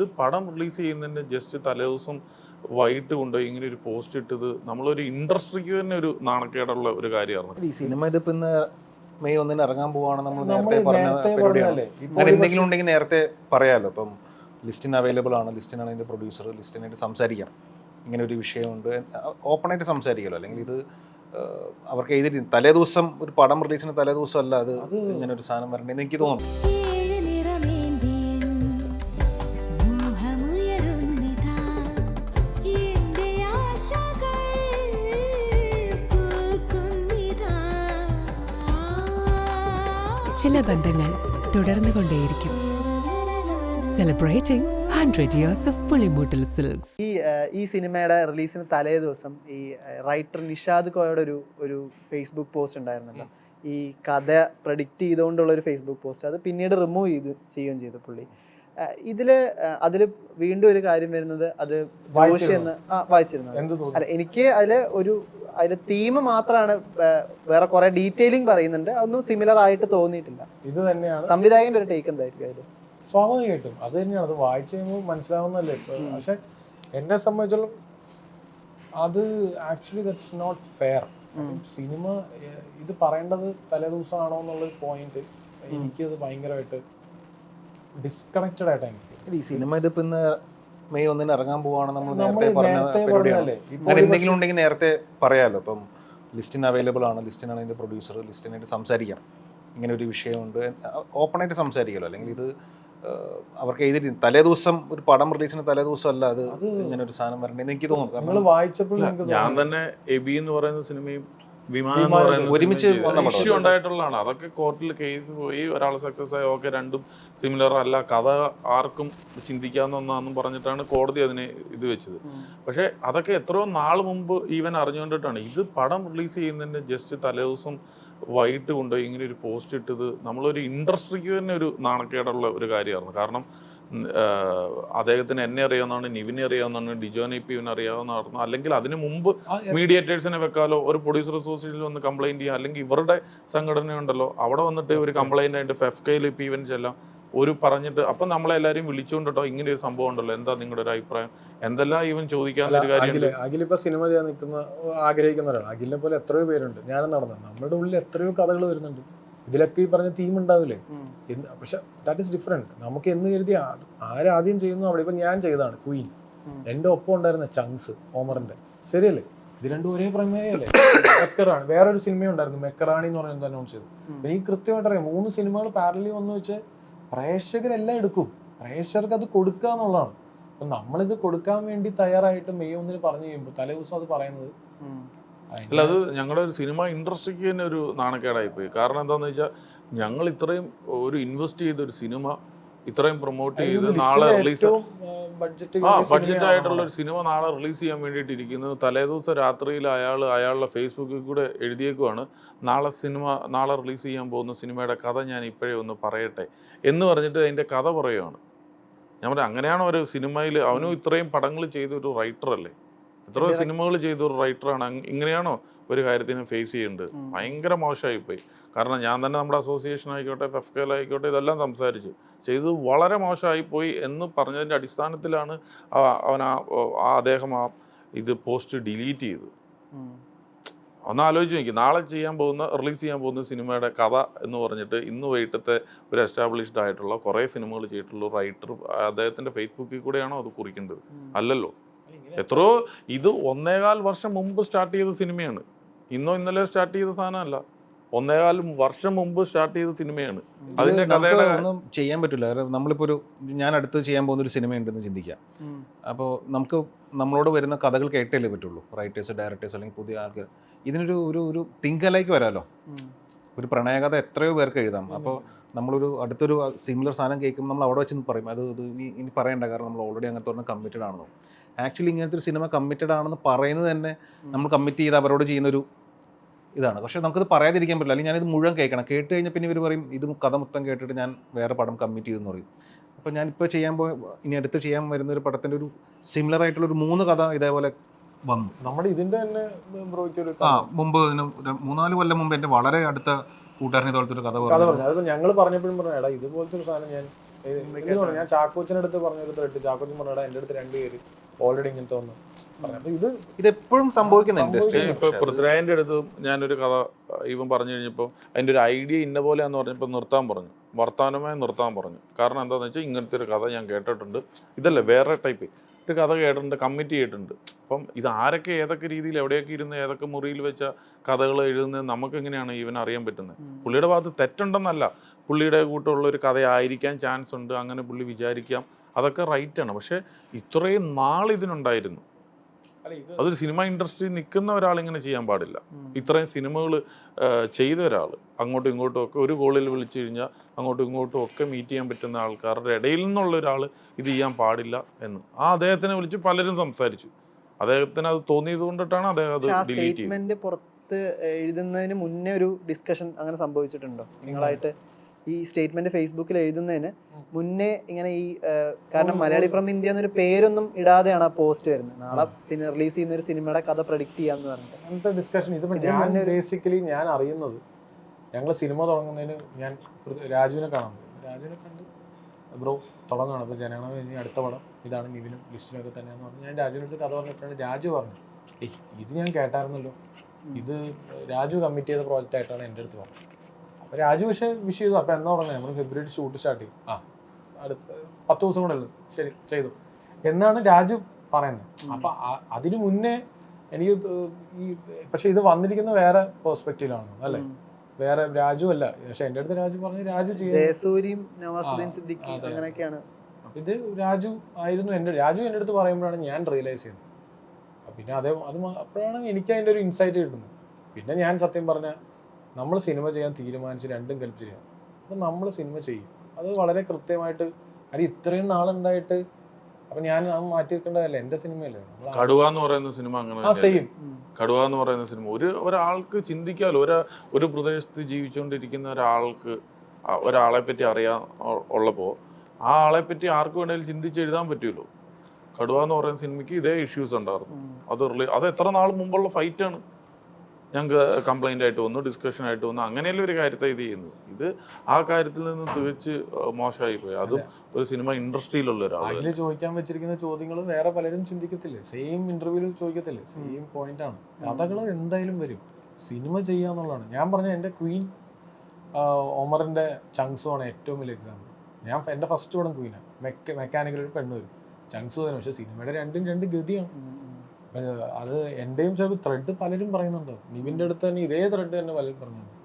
ഇത് പടം റിലീസ് ചെയ്യുന്നതിന്റെ ജസ്റ്റ് തലേദിവസം വൈകിട്ട് കൊണ്ടുപോയി ഇങ്ങനെ ഒരു പോസ്റ്റ് ഇട്ടത് നമ്മളൊരു ഇൻഡസ്ട്രിക്ക് തന്നെ ഒരു നാണക്കേടുള്ള ഒരു കാര്യമാണ്. ഈ സിനിമ ഇതിപ്പോ ഇന്ന് മെയ് ഒന്നിന് ഇറങ്ങാൻ പോവാണ് നമ്മൾ നേരത്തെ പറഞ്ഞ പരിപാടിയാണ്. അങ്ങനെ എന്തെങ്കിലും ഉണ്ടെങ്കിൽ നേരത്തെ പറയാലോ. ഇപ്പം ലിസ്റ്റിന് അവൈലബിൾ ആണ്. ലിസ്റ്റിനാണ് അതിന്റെ പ്രൊഡ്യൂസർ ലിസ്റ്റിനായിട്ട് സംസാരിക്കാം. ഇങ്ങനെ ഒരു വിഷയമുണ്ട്. ഓപ്പണായിട്ട് സംസാരിക്കലോ. സംസാരിക്കാമല്ലോ അല്ലെങ്കിൽ ഇത് അവർക്ക് എഴുതി തലേ ദിവസം ഒരു പടം റിലീസിന് തലേ ദിവസം അല്ല അത് ഇങ്ങനെ ഒരു സാധനം വരണ്ടെന്ന് എനിക്ക് തോന്നുന്നു. ചില ബന്ധങ്ങൾ തുടർന്നു കൊണ്ടേയിരിക്കും. Celebrating hundred years of Pulimoottil silks ഈ ഈ സിനിമയുടെ റിലീസിന് തലേ ദിവസം ഈ റൈറ്റർ നിഷാദ് കോയുടെ ഒരു ഒരു ഫേസ്ബുക്ക് പോസ്റ്റ് ഉണ്ടായിരുന്നല്ലോ. ഈ കഥ പ്രഡിക്റ്റ് ചെയ്തുകൊണ്ടുള്ള ഒരു ഫേസ്ബുക്ക് പോസ്റ്റ് അത് പിന്നീട് റിമൂവ് ചെയ്ത് ചെയ്യുകയും ചെയ്തു പുള്ളി. ആ, ഇതിൽ അതിൽ വീണ്ടും ഒരു കാര്യം വരുന്നത് അത് ജോഷി? എന്ന് ആ വായിച്ചിരുന്നു അല്ല എനിക്ക് അതിൽ ഒരു അതിലെ തീം മാത്രമാണ് വേറെ കുറെ ഡീറ്റെയിലിംഗ് പറയുന്നുണ്ട്. അതൊന്നും സിമിലർ ആയിട്ട് തോന്നിയിട്ടില്ല. ഇത് തന്നെയാണ്. സംവിധായകന്റെ ഒരു ടേക്ക് എന്തായിരിക്കും അതിൽ സ്വാഭാവികമായിട്ടും. അത് തന്നെയാണ്. അത് വായിച്ചു കഴിയുമ്പോൾ മനസ്സിലാവുന്നല്ലേ പക്ഷെ എന്നെ സംബന്ധിച്ചോളം അത് actually that's not fair cinema ഇത് പറയേണ്ടത് തലേ ദിവസമാണോ എന്നുള്ളൊരു പോയിന്റ് എനിക്കത് ഭയങ്കരമായിട്ട് ഡിസ്കണക്റ്റഡ് ആയിട്ടാണ് എനിക്ക് ഈ സിനിമ ഇതിപ്പോ ഇന്ന് മെയ് ഒന്നിന് ഇറങ്ങാൻ പോവാണ് നമ്മൾ നേരത്തെ പറഞ്ഞ നേരത്തെ പരിപാടിയാണ്. അങ്ങനെ എന്തെങ്കിലും ഉണ്ടെങ്കിൽ നേരത്തെ പറയാലോ. ഇപ്പം ലിസ്റ്റിന് അവൈലബിൾ ആണ്. ലിസ്റ്റിനാണ് ഇതിന്റെ പ്രൊഡ്യൂസർ ലിസ്റ്റിനായിട്ട് സംസാരിക്കാം. ഇങ്ങനെ ഒരു വിഷയമുണ്ട്. ഓപ്പൺ ആയിട്ട് സംസാരിക്കാമല്ലോ അല്ലെങ്കിൽ ഇത് അവർക്ക് എഴുതി തലേ ദിവസം ഒരു പടം റിലീസിന് തലേ ദിവസം അല്ല അത് ഇങ്ങനെ ഒരു സാധനം വരണ്ടെന്ന് എനിക്ക് തോന്നുന്നു. നിങ്ങൾ വായിച്ചപ്പോൾ നിങ്ങൾക്ക് ഞാൻ തന്നെ എബി എന്ന് പറയുന്ന സിനിമയും വിമാനം ഒരുമിച്ച് വന്ന ഇഷ്യൂ ഉണ്ടായിട്ടുള്ളതാണ്. അതൊക്കെ കോർട്ടിൽ കേസ് പോയി ഒരാൾ സക്സസ് ആയി ഓക്കെ രണ്ടും സിമിലർ അല്ല. കഥ ആർക്കും ചിന്തിക്കാവുന്ന ഒന്നാന്നും പറഞ്ഞിട്ടാണ് കോടതി അതിനെ ഇത് വെച്ചത്. പക്ഷേ അതൊക്കെ എത്രയോ നാൾ മുമ്പ് ഈവൻ അറിഞ്ഞുകൊണ്ടിട്ടാണ്. ഇത് പടം റിലീസ് ചെയ്യുന്നതിന്റെ ജസ്റ്റ് തലേദിവസം വൈകിട്ട് കൊണ്ടുപോയി ഇങ്ങനെ ഒരു പോസ്റ്റ് ഇട്ടത് നമ്മളൊരു ഇൻഡസ്ട്രിക്ക് തന്നെ ഒരു നാണക്കേടുള്ള ഒരു കാര്യമായിരുന്നു. കാരണം അദ്ദേഹത്തിന് എന്നെ അറിയാവുന്നതാണ് നിവിനെ അറിയാവുന്നതാണ് ഡിജോനെ പി പിന്നെ അറിയാവുന്നതായിരുന്നു അല്ലെങ്കിൽ അതിന് മുമ്പ് മീഡിയേറ്റേഴ്സിനെ വെക്കാലോ ഒരു പ്രൊഡ്യൂസർ അസോസിയേഷനിൽ വന്ന് കംപ്ലൈന്റ് ചെയ്യാം അല്ലെങ്കിൽ ഇവരുടെ സംഘടന ഉണ്ടല്ലോ അവിടെ വന്നിട്ട് ഒരു കംപ്ലൈന്റ് ആയിട്ട് ഫെഫ്കയിൽ ഇപ്പം ഇവൻ ചെല്ലാം ഒരു പറഞ്ഞിട്ട് അപ്പൊ നമ്മളെല്ലാരും വിളിച്ചുകൊണ്ടോ ഇങ്ങനെ ഒരു സംഭവം ഉണ്ടല്ലോ എന്താ നിങ്ങളുടെ ഒരു അഭിപ്രായം? എന്തെല്ലാം ഇവൻ ചോദിക്കാൻ ഒരു അഖിൽ കാര്യമുണ്ട്? അഖിൽ ഇപ്പൊ സിനിമ ചെയ്യാൻ നിൽക്കുന്ന ആഗ്രഹിക്കുന്ന ഒരാൾ അഖിലിനെ പോലെ എത്രയോ പേരുണ്ട് ഞാനും നടന്നു നമ്മുടെ ഉള്ളിൽ എത്രയോ കഥകൾ വരുന്നുണ്ട്. ഇതിലൊക്കെ ഈ പറഞ്ഞ തീം ഉണ്ടാവില്ലേ? എന്ന് പക്ഷെ ദാറ്റ് ഇസ് ഡിഫറെന്റ് നമുക്ക് എന്ന് കരുതി ആരാദ്യം ചെയ്യുന്നു അവിടെ ഇപ്പൊ ഞാൻ ചെയ്തതാണ് ക്വീൻ എന്റെ ഒപ്പം ഉണ്ടായിരുന്ന ചങ്സ് ഓമറിന്റെ ശരിയല്ലേ? ഇത് രണ്ടും ഒരേ പ്രമേയല്ലേ? മെക്കറാണ്. വേറൊരു സിനിമ ഉണ്ടായിരുന്നു മെക്കറാണി എന്ന് പറയുന്നത് അനൗൺസ് ചെയ്തു. എനിക്ക് കൃത്യമായിട്ട് അറിയാം മൂന്ന് സിനിമകൾ പാരലി വന്നു വെച്ച് പ്രേക്ഷകരെല്ലാം എടുക്കും. പ്രേക്ഷകർക്ക് അത് കൊടുക്കുക എന്നുള്ളതാണ്. അപ്പൊ നമ്മളിത് കൊടുക്കാൻ വേണ്ടി തയ്യാറായിട്ട് മെയ് ഒന്നിന് പറഞ്ഞു കഴിയുമ്പോൾ തലേ ദിവസം അത് പറയുന്നത് അല്ല അത് ഞങ്ങളുടെ ഒരു സിനിമ ഇൻഡസ്ട്രിക്ക് തന്നെ ഒരു നാണക്കേടായി പോയി കാരണം എന്താണെന്ന് വെച്ചാൽ ഞങ്ങൾ ഇത്രയും ഒരു ഇൻവെസ്റ്റ് ചെയ്ത ഒരു സിനിമ ഇത്രയും പ്രൊമോട്ട് ചെയ്ത് നാളെ റിലീസ് ആ ബഡ്ജറ്റ് ആയിട്ടുള്ള ഒരു സിനിമ നാളെ റിലീസ് ചെയ്യാൻ വേണ്ടിയിട്ട് ഇരിക്കുന്നത് തലേദിവസം രാത്രിയിൽ അയാൾ അയാളുടെ ഫേസ്ബുക്കിൽ കൂടെ എഴുതിയേക്കുവാണ് നാളെ സിനിമ നാളെ റിലീസ് ചെയ്യാൻ പോകുന്ന സിനിമയുടെ കഥ ഞാൻ ഇപ്പോഴേ ഒന്ന് പറയട്ടെ എന്ന് പറഞ്ഞിട്ട് അതിന്റെ കഥ പറയുകയാണ് ഞാൻ പറയാം അങ്ങനെയാണോ ഒരു സിനിമയിൽ അവനും ഇത്രയും പടങ്ങൾ ചെയ്ത ഒരു റൈറ്റർ അല്ലേ? എത്രയോ സിനിമകൾ ചെയ്ത ഒരു റൈറ്ററാണ് ഇങ്ങനെയാണോ ഒരു കാര്യത്തിന് ഫേസ് ചെയ്യേണ്ടത്? ഭയങ്കര മോശമായി പോയി കാരണം ഞാൻ തന്നെ നമ്മുടെ അസോസിയേഷൻ ആയിക്കോട്ടെ ഫെഫ്കൽ ആയിക്കോട്ടെ ഇതെല്ലാം സംസാരിച്ചു. ചെയ്തത് വളരെ മോശമായി പോയി എന്ന് പറഞ്ഞതിന്റെ അടിസ്ഥാനത്തിലാണ് അവൻ ആ ആ അദ്ദേഹം ആ ഇത് പോസ്റ്റ് ഡിലീറ്റ് ചെയ്തത്. ഒന്ന് ആലോചിച്ച് നോക്കി. നാളെ ചെയ്യാൻ പോകുന്ന റിലീസ് ചെയ്യാൻ പോകുന്ന സിനിമയുടെ കഥ എന്ന് പറഞ്ഞിട്ട് ഇന്ന് വൈകിട്ടത്തെ ഒരു എസ്റ്റാബ്ലിഷ്ഡ് ആയിട്ടുള്ള കുറേ സിനിമകൾ ചെയ്തിട്ടുള്ള റൈറ്റർ അദ്ദേഹത്തിന്റെ ഫേസ്ബുക്കിൽ കൂടെയാണോ അത് കുറിക്കേണ്ടത്? അല്ലല്ലോ. എത്രയോ ഇത് ഒന്നേകാൽ വർഷം മുമ്പ് സ്റ്റാർട്ട് ചെയ്ത സിനിമയാണ്. ഇന്നോ ഇന്നലെ സ്റ്റാർട്ട് ചെയ്ത സാധനമല്ല. ഒന്നേകാൽ വർഷം മുമ്പ് സ്റ്റാർട്ട് ചെയ്ത സിനിമയാണ്. അതിന്റെ കഥയുടെ ഒന്നും ചെയ്യാൻ പറ്റില്ല. കാരണം നമ്മളിപ്പോ ഒരു ഞാൻ അടുത്ത് ചെയ്യാൻ പോകുന്ന ഒരു സിനിമ ഉണ്ടെന്ന് ചിന്തിക്കാം അപ്പോൾ നമുക്ക് നമ്മളോട് വരുന്ന കഥകൾ കേട്ടല്ലേ പറ്റുള്ളൂ. റൈറ്റേഴ്സ് ഡയറക്ടേഴ്സ് അല്ലെങ്കിൽ പുതിയ ആൾക്കാർ. ഇതിനൊരു ഒരു ഒരു തിങ്കലേക്ക് വരാമല്ലോ ഒരു പ്രണയകഥ എത്രയോ പേർക്ക് എഴുതാം. അപ്പോൾ നമ്മളൊരു അടുത്തൊരു സിമിലർ സാധനം കേൾക്കുമ്പോൾ നമ്മൾ അവിടെ വെച്ച് പറയും. അത് ഇത് ഇനി ഇനി പറയണ്ട. കാരണം നമ്മൾ ഓൾറെഡി അങ്ങനത്തെ ഒരെണ്ണം കമ്മിറ്റഡ് ആണെന്നോ. ആക്ച്വലി ഇങ്ങനത്തെ ഒരു സിനിമ കമ്മിറ്റഡ് ആണെന്ന് പറയുന്നത് തന്നെ നമ്മൾ കമ്മിറ്റ് ചെയ്ത് അവരോട് ചെയ്യുന്നൊരു ഇതാണ്. പക്ഷേ നമുക്കത് പറയാതിരിക്കാൻ പറ്റില്ല. അല്ലെങ്കിൽ ഞാനിത് മുഴുവൻ കേൾക്കണം. കേട്ട് കഴിഞ്ഞാൽ പിന്നെ ഇവർ പറയും ഇത് കഥ മൊത്തം കേട്ടിട്ട് ഞാൻ വേറെ പടം കമ്മിറ്റ് ചെയ്തെന്ന് പറയും. അപ്പോൾ ഞാനിപ്പോൾ ചെയ്യാൻ പോയ ഇനി അടുത്ത് ചെയ്യാൻ വരുന്ന ഒരു പടത്തിന്റെ ഒരു സിമിലർ ആയിട്ടുള്ള ഒരു മൂന്ന് കഥ ഇതേപോലെ വന്നു. നമ്മുടെ ഇതിന്റെ തന്നെ ആ മുമ്പ് മൂന്നാൽ കൊല്ലം മുമ്പ് എന്റെ വളരെ അടുത്ത കൂട്ടുകാരൻ ഇതുപോലത്തെ ഒരു കഥ കഥ പറഞ്ഞു. ഞങ്ങൾ പറഞ്ഞപ്പോഴും പറഞ്ഞു എടാ ഇതുപോലത്തെ ഒരു സാധനം ഞാൻ ഞാൻ ചാക്കോച്ചിന്റെ അടുത്ത് പറഞ്ഞൊരു ത്രെഡ് ചാക്കോച്ചൻ പറഞ്ഞാൽ എന്റെ അടുത്ത് രണ്ട് പേര് ഓൾറെഡി ഇങ്ങനത്തെ ഒന്ന് പറഞ്ഞു ഇത് ഇതെപ്പോഴും സംഭവിക്കുന്ന ഇൻഡസ്ട്രി ഇപ്പൊ പൃഥ്വിരാജിന്റെ അടുത്ത് ഞാനൊരു കഥ ഇവൻ പറഞ്ഞു കഴിഞ്ഞപ്പോൾ അതിന്റെ ഒരു ഐഡിയ ഇന്ന പോലെയാന്ന് പറഞ്ഞപ്പോൾ നിർത്താൻ പറഞ്ഞു. വർത്തമാനമായി നിർത്താൻ പറഞ്ഞു. കാരണം എന്താന്ന് വെച്ചാൽ ഇങ്ങനത്തെ ഒരു കഥ ഞാൻ കേട്ടിട്ടുണ്ട്. ഇതല്ല വേറെ ടൈപ്പ്. ഒരു കഥ കേട്ടിട്ടുണ്ട് കമ്മിറ്റ് ചെയ്തിട്ടുണ്ട്. അപ്പം ഇത് ആരൊക്കെ ഏതൊക്കെ രീതിയിൽ എവിടെയൊക്കെ ഇരുന്ന് ഏതൊക്കെ മുറിയിൽ വെച്ച കഥകൾ എഴുതുന്നത് നമുക്ക് എങ്ങനെയാണ് ഇവൻ അറിയാൻ പറ്റുന്നത്? പുള്ളിയുടെ ഭാഗത്ത് തെറ്റുണ്ടെന്നല്ല. പുള്ളിയുടെ കൂട്ടുള്ള ഒരു കഥയായിരിക്കാൻ ചാൻസ് ഉണ്ട്. അങ്ങനെ പുള്ളി വിചാരിക്കാം. അതൊക്കെ റൈറ്റാണ് പക്ഷേ ഇത്രയും നാൾ ഇതിനുണ്ടായിരുന്നു. ഇത് അതൊരു സിനിമ ഇൻഡസ്ട്രി നിൽക്കുന്ന ഒരാൾ ഇങ്ങനെ ചെയ്യാൻ പാടില്ല. ഇത്രയും സിനിമകൾ ചെയ്ത ഒരാൾ അങ്ങോട്ടും ഇങ്ങോട്ടും ഒക്കെ ഒരു കോളിൽ വിളിച്ചു കഴിഞ്ഞാൽ അങ്ങോട്ടും ഇങ്ങോട്ടും ഒക്കെ മീറ്റ് ചെയ്യാൻ പറ്റുന്ന ആൾക്കാരുടെ ഇടയിൽ നിന്നുള്ള ഒരാൾ ഇത് ചെയ്യാൻ പാടില്ല എന്ന്. ആ അദ്ദേഹത്തിനെ വിളിച്ച് പലരും സംസാരിച്ചു. അദ്ദേഹത്തിന് അത് തോന്നിയത് കൊണ്ടിട്ടാണ് അദ്ദേഹം അത് ഡിലീറ്റ് ചെയ്തത്. പുറത്ത് എഴുതുന്നതിന് മുന്നേ ഒരു ഡിസ്കഷൻ അങ്ങനെ സംഭവിച്ചിട്ടുണ്ടോ? നിങ്ങളായിട്ട് ഈ സ്റ്റേറ്റ്മെന്റ് ഫേസ്ബുക്കിൽ എഴുതുന്നതിന് മുന്നേ ഇങ്ങനെ ഈ കാരണം മലയാളി ഫ്രം ഇന്ത്യ എന്നൊരു പേരൊന്നും ഇടാതെയാണ് ആ പോസ്റ്റ് വരുന്നത്. നാളെ റിലീസ് ചെയ്യുന്ന ഒരു സിനിമയുടെ കഥ പ്രഡിക്റ്റ് ചെയ്യാന്ന് പറഞ്ഞിട്ട്. അങ്ങനത്തെ ഡിസ്കഷൻ ഞാൻ ബേസിക്കലി ഞാൻ അറിയുന്നത് ഞങ്ങൾ സിനിമ തുടങ്ങുന്നതിന് ഞാൻ രാജുവിനെ കാണാൻ പോയി. രാജുവിനെ കണ്ട്. ബ്രോ തുടങ്ങണം. അപ്പോൾ ജനഗണ ഇനി അടുത്ത പടം. ഇതാണ് നിവിനും ലിസ്റ്റിനൊക്കെ തന്നെയാന്ന് പറഞ്ഞു. ഞാൻ രാജുവിനടുത്ത് കഥ പറഞ്ഞിട്ടാണ് രാജു പറഞ്ഞു ഏയ് ഇത് ഞാൻ കേട്ടായിരുന്നല്ലോ. ഇത് രാജു കമ്മിറ്റ് ചെയ്ത പ്രോജക്റ്റ് ആയിട്ടാണ് എന്റെ അടുത്ത് പറഞ്ഞത്. രാജു പക്ഷേ വിഷ് ചെയ്തു. അപ്പൊ എന്നാ പറഞ്ഞത് നമ്മൾ ഫെബ്രുവരി ഷൂട്ട് സ്റ്റാർട്ട് ചെയ്യും. ആ. അടുത്ത പത്ത് ദിവസം കൂടെ ഉള്ളു. ശരി ചെയ്തു. എന്നാണ് രാജു പറയുന്നത്. അപ്പൊ അതിനു മുന്നേ എനിക്ക് ഈ പക്ഷെ ഇത് വന്നിരിക്കുന്ന വേറെ പെർസ്പെക്റ്റീവിലാണ് അല്ലേ? വേറെ രാജു അല്ല. പക്ഷെ എന്റെ അടുത്ത് രാജു പറഞ്ഞു രാജു ചെയ്യാൻ ജയസൂരിയും നവാസുദ്ദീൻ ആ, സിദ്ദിഖി അതെ. അങ്ങനെയൊക്കെയാണ്. ഇത് രാജു ആയിരുന്നു എന്റെ രാജു എന്റെ അടുത്ത് പറയുമ്പോഴാണ് ഞാൻ റിയലൈസ് ചെയ്യുന്നത്. പിന്നെ അതേ അത് അപ്പോഴാണ് എനിക്ക് അതിന്റെ ഒരു ഇൻസൈറ്റ് കിട്ടുന്നത്. പിന്നെ ഞാൻ സത്യം പറഞ്ഞ നമ്മൾ സിനിമ ചെയ്യാൻ തീരുമാനിച്ച് രണ്ടും കൽപ്പിച്ച് ചെയ്യാം. അപ്പം നമ്മൾ സിനിമ ചെയ്യും. അത് വളരെ കൃത്യമായിട്ട് അത് ഇത്രയും നാളുണ്ടായിട്ട് അപ്പൊ ഞാൻ അത് മാറ്റി വെക്കേണ്ടതല്ലേ? എന്റെ സിനിമയല്ലേ? കടുവ എന്ന് പറയുന്ന സിനിമ അങ്ങനെ? കടുവ എന്ന് പറയുന്ന സിനിമ. ഒരു ഒരാൾക്ക് ചിന്തിക്കാമല്ലോ ഒരു ഒരു പ്രദേശത്ത് ജീവിച്ചുകൊണ്ടിരിക്കുന്ന ഒരാൾക്ക് ഒരാളെ പറ്റി അറിയാൻ ഉള്ളപ്പോ ഉള്ളപ്പോൾ ആ ആളെ പറ്റി ആർക്ക് വേണേലും ചിന്തിച്ച് എഴുതാൻ പറ്റുമല്ലോ. കടുവ എന്ന് പറയുന്ന സിനിമയ്ക്ക് ഇതേ ഇഷ്യൂസ് ഉണ്ടായിരുന്നു. അത് അത് എത്ര നാൾ മുമ്പുള്ള ഫൈറ്റാണ് ഞങ്ങൾക്ക് കംപ്ലൈന്റ് ആയിട്ട് വന്നു ഡിസ്കഷൻ ആയിട്ട് വന്നു അങ്ങനെയല്ല ഒരു കാര്യത്തെ ഇത് ചെയ്യുന്നത്. ഇത് ആ കാര്യത്തിൽ നിന്ന് തികച്ച് മോശമായി പോയി അതും ഒരു സിനിമ ഇൻഡസ്ട്രിയിലുള്ള ഒരാൾ അതിൽ ചോദിക്കാൻ വെച്ചിരിക്കുന്ന ചോദ്യങ്ങൾ വേറെ പലരും ചിന്തിക്കത്തില്ലേ? സെയിം ഇന്റർവ്യൂവിൽ ചോദിക്കത്തില്ലേ? സെയിം പോയിന്റ് ആണ്. കഥകൾ എന്തായാലും വരും. സിനിമ ചെയ്യാന്നുള്ളതാണ് ഞാൻ പറഞ്ഞ എന്റെ ക്വീൻ ഒമറിന്റെ ചങ്സ് ആണ് ഏറ്റവും വലിയ എക്സാമ്പിൾ ഞാൻ എന്റെ ഫസ്റ്റ് പടം ക്വീനാണ് മെക്ക മെക്കാനിക്കൽ ഒരു പെണ്ണ് വരും. ചങ്സ് തന്നെ പക്ഷേ സിനിമയുടെ രണ്ടും രണ്ട് ഗതിയാണ്. അത് എന്റെയും ചിലപ്പോൾ ത്രെഡ് പലരും പറയുന്നുണ്ട്. നിവിന്റെ അടുത്ത് തന്നെ ഇതേ ത്രെഡ് തന്നെ പലരും പറഞ്ഞിട്ടുണ്ട്.